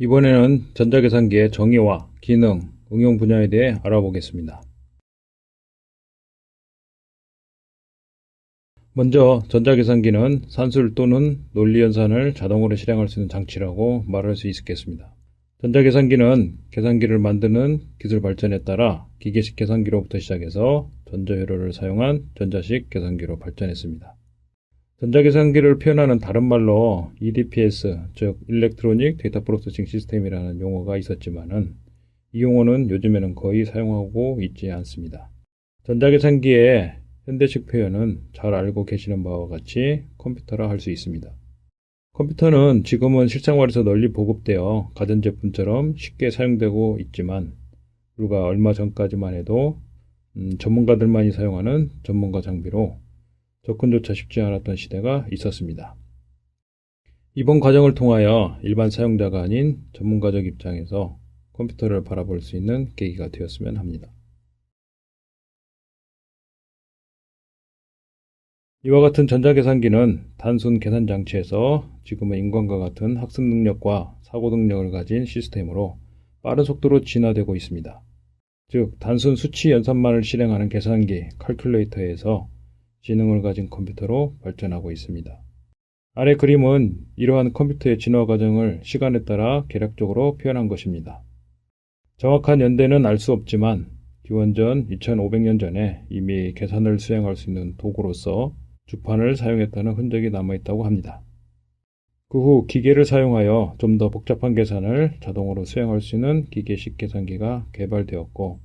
이번에는 전자계산기의 정의와 기능, 응용 분야에 대해 알아보겠습니다. 먼저 전자계산기는 산술 또는 논리연산을 자동으로 실행할 수 있는 장치라고 말할 수 있겠습니다. 전자계산기는 계산기를 만드는 기술 발전에 따라 기계식 계산기로부터 시작해서 전자회로를 사용한 전자식 계산기로 발전했습니다. 전자계산기를 표현하는 다른 말로 EDPS, 즉 Electronic Data Processing System이라는 용어가 있었지만은 이 용어는 요즘에는 거의 사용하고 있지 않습니다. 전자계산기의 현대식 표현은 잘 알고 계시는 바와 같이 컴퓨터라 할 수 있습니다. 컴퓨터는 지금은 실생활에서 널리 보급되어 가전제품처럼 쉽게 사용되고 있지만 불과 얼마 전까지만 해도 음, 전문가들만이 사용하는 전문가 장비로 접근조차 쉽지 않았던 시대가 있었습니다. 이번 과정을 통하여 일반 사용자가 아닌 전문가적 입장에서 컴퓨터를 바라볼 수 있는 계기가 되었으면 합니다. 이와 같은 전자계산기는 단순 계산 장치에서 지금의 인간과 같은 학습 능력과 사고 능력을 가진 시스템으로 빠른 속도로 진화되고 있습니다. 즉, 단순 수치 연산만을 실행하는 계산기, 칼큘레이터에서 지능을 가진 컴퓨터로 발전하고 있습니다. 아래 그림은 이러한 컴퓨터의 진화 과정을 시간에 따라 계략적으로 표현한 것입니다. 정확한 연대는 알 수 없지만 기원전 2500년 전에 이미 계산을 수행할 수 있는 도구로서 주판을 사용했다는 흔적이 남아있다고 합니다. 그 후 기계를 사용하여 좀 더 복잡한 계산을 자동으로 수행할 수 있는 기계식 계산기가 개발되었고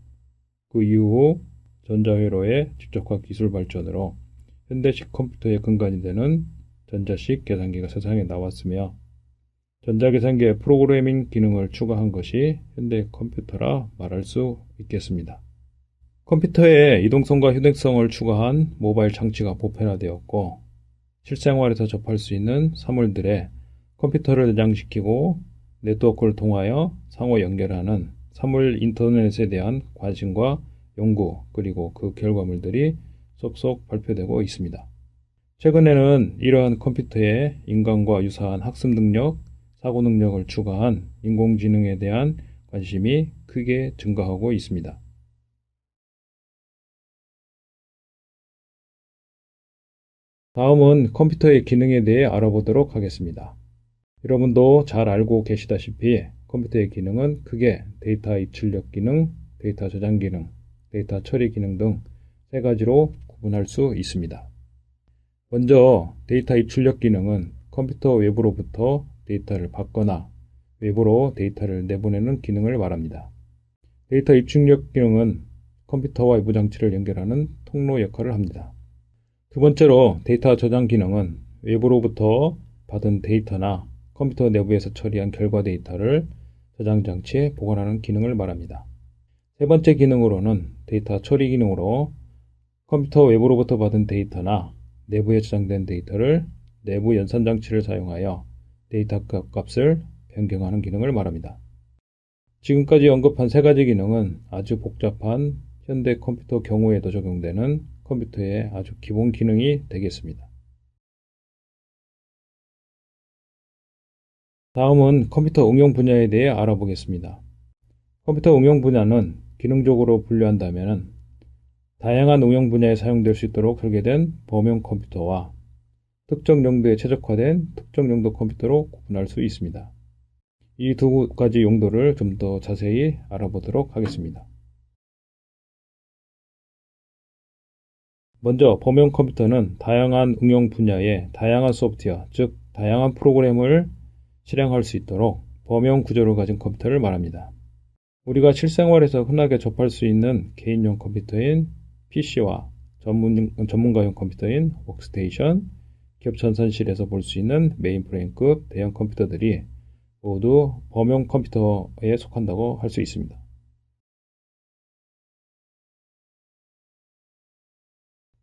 그 이후 전자회로의 직접화 기술 발전으로 현대식 컴퓨터의 근간이 되는 전자식 계산기가 세상에 나왔으며 전자계산기에 프로그래밍 기능을 추가한 것이 현대 컴퓨터라 말할 수 있겠습니다. 컴퓨터에 이동성과 휴대성을 추가한 모바일 장치가 보편화되었고 실생활에서 접할 수 있는 사물들에 컴퓨터를 내장시키고 네트워크를 통하여 상호 연결하는 사물 인터넷에 대한 관심과 연구 그리고 그 결과물들이 쏙쏙 발표되고 있습니다. 최근에는 이러한 컴퓨터에 인간과 유사한 학습 능력, 사고 능력을 추가한 인공지능에 대한 관심이 크게 증가하고 있습니다. 다음은 컴퓨터의 기능에 대해 알아보도록 하겠습니다. 여러분도 잘 알고 계시다시피 컴퓨터의 기능은 크게 데이터 입출력 기능, 데이터 저장 기능, 데이터 처리 기능 등 세 가지로 구분할 수 있습니다. 먼저 데이터 입출력 기능은 컴퓨터 외부로부터 데이터를 받거나 외부로 데이터를 내보내는 기능을 말합니다. 데이터 입출력 기능은 컴퓨터와 외부 장치를 연결하는 통로 역할을 합니다. 두 번째로 데이터 저장 기능은 외부로부터 받은 데이터나 컴퓨터 내부에서 처리한 결과 데이터를 저장 장치에 보관하는 기능을 말합니다. 세 번째 기능으로는 데이터 처리 기능으로 컴퓨터 외부로부터 받은 데이터나 내부에 저장된 데이터를 내부 연산 장치를 사용하여 데이터 값을 변경하는 기능을 말합니다. 지금까지 언급한 세 가지 기능은 아주 복잡한 현대 컴퓨터 경우에도 적용되는 컴퓨터의 아주 기본 기능이 되겠습니다. 다음은 컴퓨터 응용 분야에 대해 알아보겠습니다. 컴퓨터 응용 분야는 기능적으로 분류한다면 다양한 응용 분야에 사용될 수 있도록 설계된 범용 컴퓨터와 특정 용도에 최적화된 특정 용도 컴퓨터로 구분할 수 있습니다. 이 두 가지 용도를 좀 더 자세히 알아보도록 하겠습니다. 먼저 범용 컴퓨터는 다양한 응용 분야의 다양한 소프트웨어, 즉 다양한 프로그램을 실행할 수 있도록 범용 구조를 가진 컴퓨터를 말합니다. 우리가 실생활에서 흔하게 접할 수 있는 개인용 컴퓨터인 PC와 전문, 전문가용 컴퓨터인 워크스테이션, 기업 전산실에서 볼 수 있는 메인프레임급 대형 컴퓨터들이 모두 범용 컴퓨터에 속한다고 할 수 있습니다.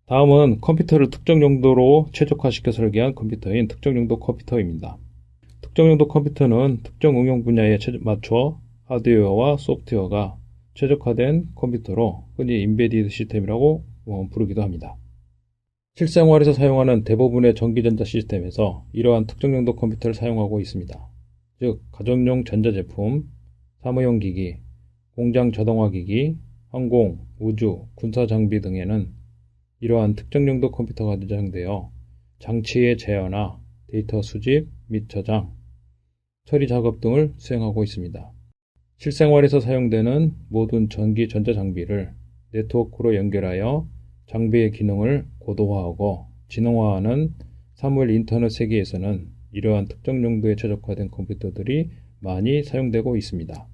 다음은 컴퓨터를 특정 용도로 최적화시켜 설계한 컴퓨터인 특정 용도 컴퓨터입니다. 특정 용도 컴퓨터는 특정 응용 분야에 맞춰 하드웨어와 소프트웨어가 최적화된 컴퓨터로 흔히 인베디드 시스템이라고 어, 부르기도 합니다. 실생활에서 사용하는 대부분의 전기전자 시스템에서 이러한 특정 용도 컴퓨터를 사용하고 있습니다. 즉 가정용 전자제품, 사무용 기기, 공장 자동화 기기, 항공, 우주, 군사 장비 등에는 이러한 특정 용도 컴퓨터가 내장되어 장치의 제어나 데이터 수집 및 저장, 처리 작업 등을 수행하고 있습니다. 실생활에서 사용되는 모든 전기 전자 장비를 네트워크로 연결하여 장비의 기능을 고도화하고 지능화하는 사물 인터넷 세계에서는 이러한 특정 용도에 최적화된 컴퓨터들이 많이 사용되고 있습니다.